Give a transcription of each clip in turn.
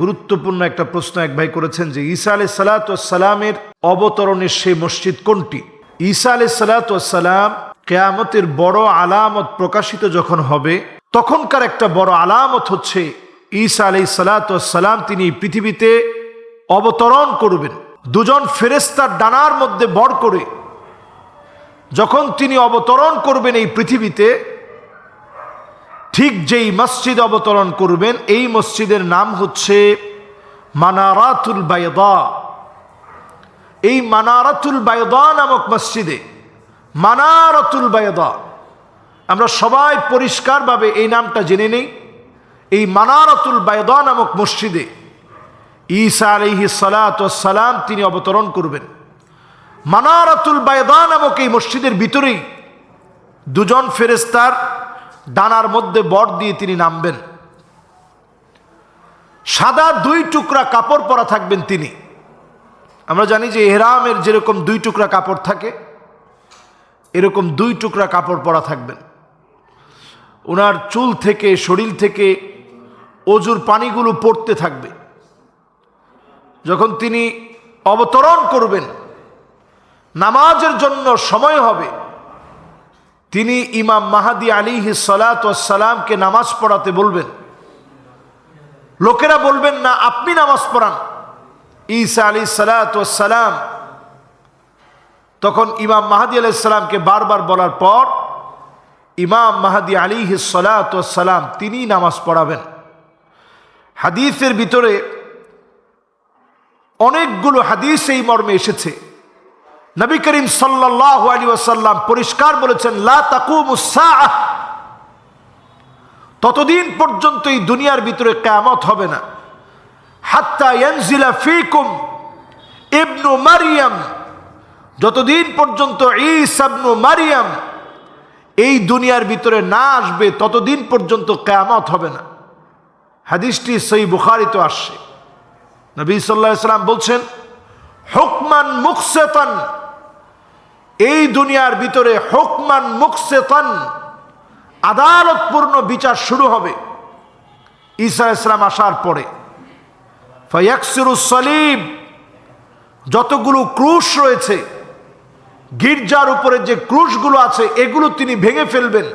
গুরুত্বপূর্ণ একটা প্রশ্ন এক ভাই করেছেন যে ঈসা আলাই সালাতামের অবতরণের সেই মসজিদ কোনটি? ঈসা আলাই সালাতাম কেয়ামতের বড় আলামত প্রকাশিত যখন হবে, তখনকার একটা বড় আলামত হচ্ছে ঈসা আলাই সালাতাম তিনি পৃথিবীতে অবতরণ করবেন। দুজন ফেরেস্তার ডানার মধ্যে বর করে যখন তিনি অবতরণ করবেন এই পৃথিবীতে ঠিক যেই মসজিদ অবতরণ করবেন, এই মসজিদের নাম হচ্ছে মানারাতুল বায়দা এই মানারাতুল বায়দা নামক মসজিদে, মানারাতুল বায়দা আমরা সবাই পরিষ্কারভাবে এই নামটা জেনে নেই। এই মানারাতুল বায়দা নামক মসজিদে ঈসা আলহি সালাম তিনি অবতরণ করবেন। মানারাতুল বায়দা নামক এই মসজিদের ভিতরেই দুজন ফেরেস্তার ডানার মধ্যে বর দিয়ে তিনি নামবেন। সাদা দুই টুকরা কাপড় পরা থাকবেন তিনি। আমরা জানি যে এহরামের যেরকম দুই টুকরা কাপড় থাকে, এরকম দুই টুকরা কাপড় পরা থাকবেন। ওনার চুল থেকে, শরীর থেকে অজুর পানিগুলো পড়তে থাকবে। যখন তিনি অবতরণ করবেন, নামাজের জন্য সময় হবে তিনি ইমাম মাহাদি আলী সালাতামকে নামাজ পড়াতে বলবেন। লোকেরা বলবেন, না, আপনি নামাজ পড়ান। ঈসা আলী সালাতাম তখন ইমাম মাহাদি আলাইসাল্লামকে বারবার বলার পর ইমাম মাহাদি আলী সালাতাম তিনি নামাজ পড়াবেন। হাদিসের ভিতরে অনেকগুলো হাদিস এই মর্মে এসেছে। নবী করিম সাল্লাহ আলী ওয়াসাল্লাম পরিষ্কার বলেছেন, লা তাকুমুসাহ ততদিন পর্যন্ত এই দুনিয়ার ভিতরে কেয়ামত হবে না। হাত্তা ফিকুম ইবনু মারিয়াম। যতদিন পর্যন্ত ইসাবনু মারিয়াম এই দুনিয়ার ভিতরে না আসবে, ততদিন পর্যন্ত কেয়ামত হবে না। হাদিসটি সেই বুখারিত আসছে। নবী সাল্লাহ সাল্লাম বলছেন, হুকমান মুকসেতন এই দুনিয়ার ভিতরে হুকমান মুকসেতন, আদালতপূর্ণ বিচার শুরু হবে। ঈসা ইসলাম আসার পরে। সলিম, যতগুলো ক্রুশ রয়েছে, গির্জার উপরে যে ক্রুশগুলো আছে, এগুলো তিনি ভেঙে ফেলবেন।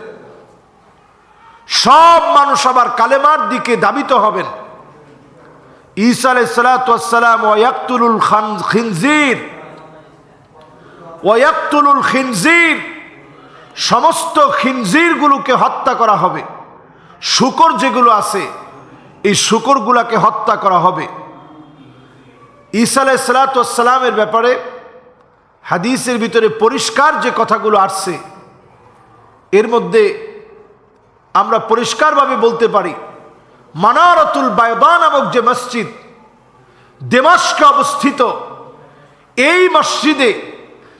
সব মানুষ আবার কালেমার দিকে দাবিত হবেন। ঈসা আলাইসালাম ওয়াক্তুলুল খান, খিনজির ওয়াক্তুলুল খিনজির, সমস্ত খিনজিরগুলোকে হত্যা করা হবে। শুকর যেগুলো আছে, এই শুকরগুলাকে হত্যা করা হবে। ঈসা আলাইসালাতামের ব্যাপারে হাদিসের ভিতরে পরিষ্কার যে কথাগুলো আসছে, এর মধ্যে আমরা পরিষ্কারভাবে বলতে পারি, মানারতুল বায়দা নামক যে মসজিদ, দেমাস্কে অবস্থিত, এই মসজিদে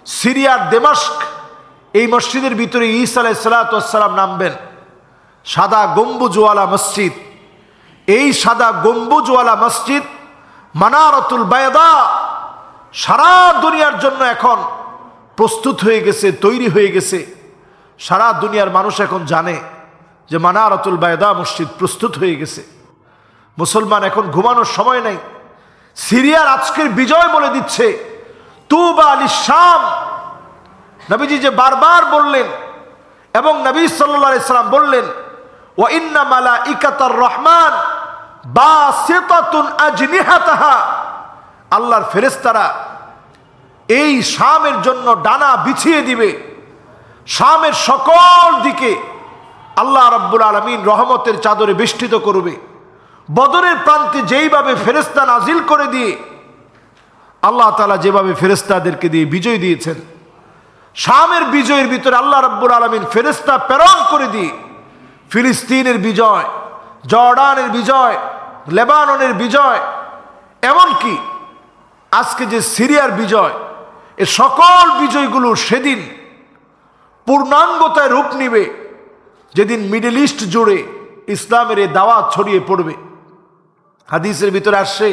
সিরিয়ার দেমাস্ক এই মসজিদের ভিতরে ঈসা আলাই সালাতাম নামবেন। সাদা গম্বুজওয়ালা মসজিদ। এই সাদা গম্বুজওয়ালা মসজিদ মানারতুল বায়দা সারা দুনিয়ার জন্য এখন প্রস্তুত হয়ে গেছে, তৈরি হয়ে গেছে। সারা দুনিয়ার মানুষ এখন জানে যে মানারতুল বায়দা মসজিদ প্রস্তুত হয়ে গেছে। মুসলমান এখন ঘুমানোর সময় নেই। সিরিয়ার আজকের বিজয় বলে দিচ্ছে। তুবা আলী শাম নবীজি যে বারবার বললেন এবং নবী সাল্লা ইসলাম বললেন ও ইন্না মালা ইকাতার রহমান বা সেতাতুন আজনিহাতাহা। আল্লাহর ফেরেস্তারা এই শামের জন্য ডানা বিছিয়ে দিবে। শামের সকল দিকে আল্লাহ রাব্বুল আলমিন রহমতের চাদরে বেষ্টিত করবে। বদরের প্রান্তে যেইভাবে ফেরেস্তা নাজিল করে দিয়ে আল্লাহ তালা যেভাবে ফেরেস্তাদেরকে দিয়ে বিজয় দিয়েছেন, শামের বিজয়ের ভিতরে আল্লাহ রাব্বুল আলমিন ফেরেস্তা প্রেরণ করে দিয়ে ফিলিস্তিনের বিজয়, জর্ডানের বিজয়, লেবাননের বিজয়, এমনকি আজকে যে সিরিয়ার বিজয়, এ সকল বিজয়গুলো সেদিন পূর্ণাঙ্গতায় রূপ নিবে, যেদিন মিডল ইস্ট জুড়ে ইসলামের এ দাওয়াত ছড়িয়ে পড়বে। হাদিসের ভিতরে আসছে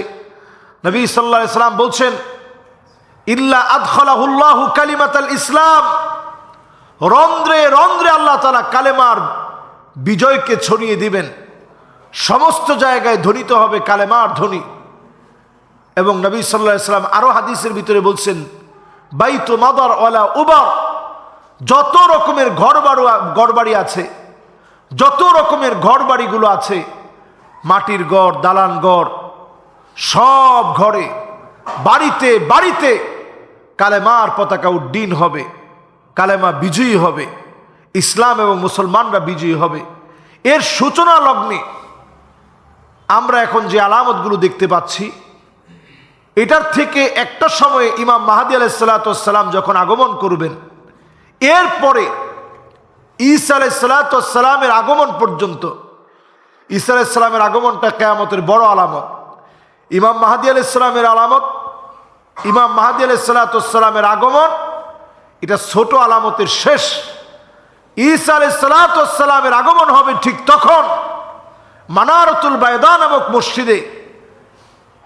নবী সাল্লাহ ইসলাম বলছেন, ইল্লা আদখলাহুল্লাহ কালিমাতাল ইসলাম। রন্ধ্রে রন্ধ্রে আল্লাহ তালা কালেমার বিজয়কে ছড়িয়ে দিবেন। সমস্ত জায়গায় ধ্বনিত হবে কালেমার ধ্বনি। এবং নবী সাল্লাহ ইসলাম আরও হাদিসের ভিতরে বলছেন, বাইত মাদার ওয়ালা উবার। যত রকমের ঘর বাড়ু ঘরবাড়ি আছে, যত রকমের ঘর বাড়িগুলো আছে, মাটির গড় দালান ঘর সব ঘরে, বাড়িতে বাড়িতে কালেমার পতাকা উড্ডীন হবে, কালেমা বিজয়ী হবে, ইসলাম এবং মুসলমানরা বিজয়ী হবে। এর সূচনা লগ্নে আমরা এখন যে আলামতগুলো দেখতে পাচ্ছি, এটার থেকে একটা সময়ে ইমাম মাহাদি আলাইসাল্লাতাম যখন আগমন করবেন, এরপরে ঈসা আলাইসাল্লাতামের আগমন পর্যন্ত, ঈসা আলাইসাল্লামের আগমনটা কেয়ামতের বড় আলামত। ইমাম মাহাদি আলাইসাল্লামের আলামত, ইমাম মাহাদি আলাইসাল্লাতামের আগমন, এটা ছোট আলামতের শেষ। ঈসা আলাইসাল্লাতামের আগমন হবে ঠিক তখন মানারতুল বায়দা নামক মসজিদে,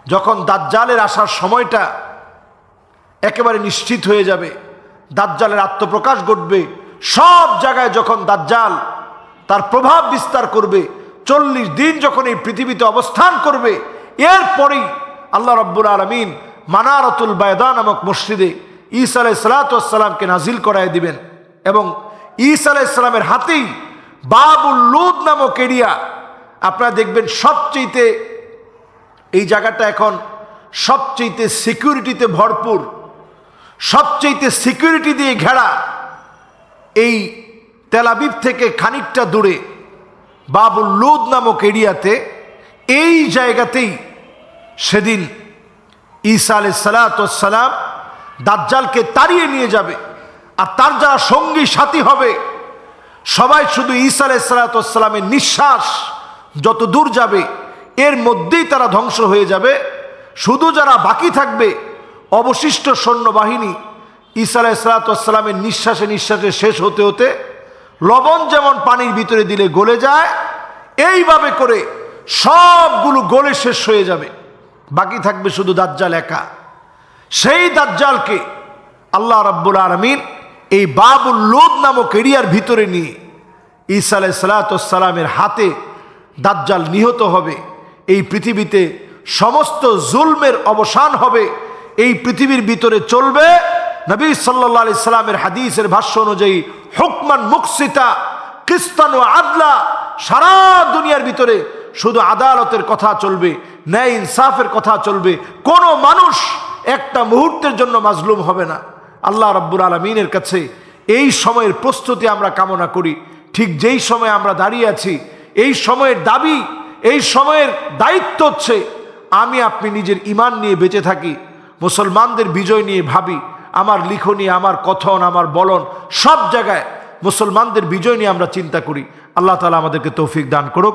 যখন দাজ্জালের আসার সময়টা একেবারে নিশ্চিত হয়ে যাবে, দাজ্জালের আত্মপ্রকাশ ঘটবে, সব জায়গায় যখন দাজ্জাল তার প্রভাব বিস্তার করবে, চল্লিশ দিন যখন এই পৃথিবীতে অবস্থান করবে এরপরেই আল্লাহ রব্বুল আলমিন মানারতুল বায়দা নামক মসজিদে ঈসা আলাই সালাতামকে নাজিল করায় দিবেন এবং ঈসা আলাই সালামের হাতেই বাবুল লুদ নামক এরিয়া, আপনারা দেখবেন সবচেয়েতে এই জায়গাটা এখন সবচেয়েতে সিকিউরিটিতে ভরপুর, সবচেয়েতে সিকিউরিটি দিয়ে ঘেরা এই তেলাবিব থেকে খানিকটা দূরে বাবুল লুদ নামক এরিয়াতে এই জায়গাতেই সেদিন ঈসা আলাই সালাতাম দাজ্জালকে তাড়িয়ে নিয়ে যাবে আর তার যারা সঙ্গী সাথী হবে, সবাই শুধু ঈসা আলাই সালাতামের নিঃশ্বাস যত দূর যাবে, এর মধ্যেই তারা ধ্বংস হয়ে যাবে। শুধু যারা বাকি থাকবে, অবশিষ্ট সৈন্যবাহিনী ঈসা আলাই সালাতামের নিঃশ্বাসে নিঃশ্বাসে শেষ হতে হতে লবণ যেমন পানির ভিতরে দিলে গলে যায়, এইভাবে করে সবগুলো গলে শেষ হয়ে যাবে। বাকি থাকবে শুধু দাজ্জাল একা। সেই দাজ্জালকে আল্লাহ রাব্বুল আলমিন এই বাবুল লোদ নামক এরিয়ার ভিতরে নিয়ে ঈসা আলাই সালাতামের হাতে দাজ্জাল নিহত হবে। এই পৃথিবীতে সমস্ত জুলমের অবসান হবে। এই পৃথিবীর ভিতরে চলবে নবী সাল্লা আলি সাল্লামের হাদিসের ভাষ্য অনুযায়ী হুকমান মুকসিতা, কিস্তান ও আদলা, সারা দুনিয়ার ভিতরে শুধু আদালতের কথা চলবে। ন্যায় ইনসাফের কথা চলবে। কোনো মানুষ একটা মুহূর্তের জন্য মাজলুম হবে না। আল্লাহ রব্বুর আলমিনের কাছে এই সময়ের প্রস্তুতি আমরা কামনা করি। ঠিক যেই সময় আমরা দাঁড়িয়ে আছি, এই সময়ের দাবি, এই সময়ের দায়িত্ব হচ্ছে, আমি আপনি নিজের ইমান নিয়ে বেঁচে থাকি, মুসলমানদের বিজয় নিয়ে ভাবি, আমার লিখনি, আমার কথন, আমার বলন, সব জায়গায় মুসলমানদের বিজয় নিয়ে আমরা চিন্তা করি। আল্লাহ তালা আমাদেরকে তৌফিক দান করুক।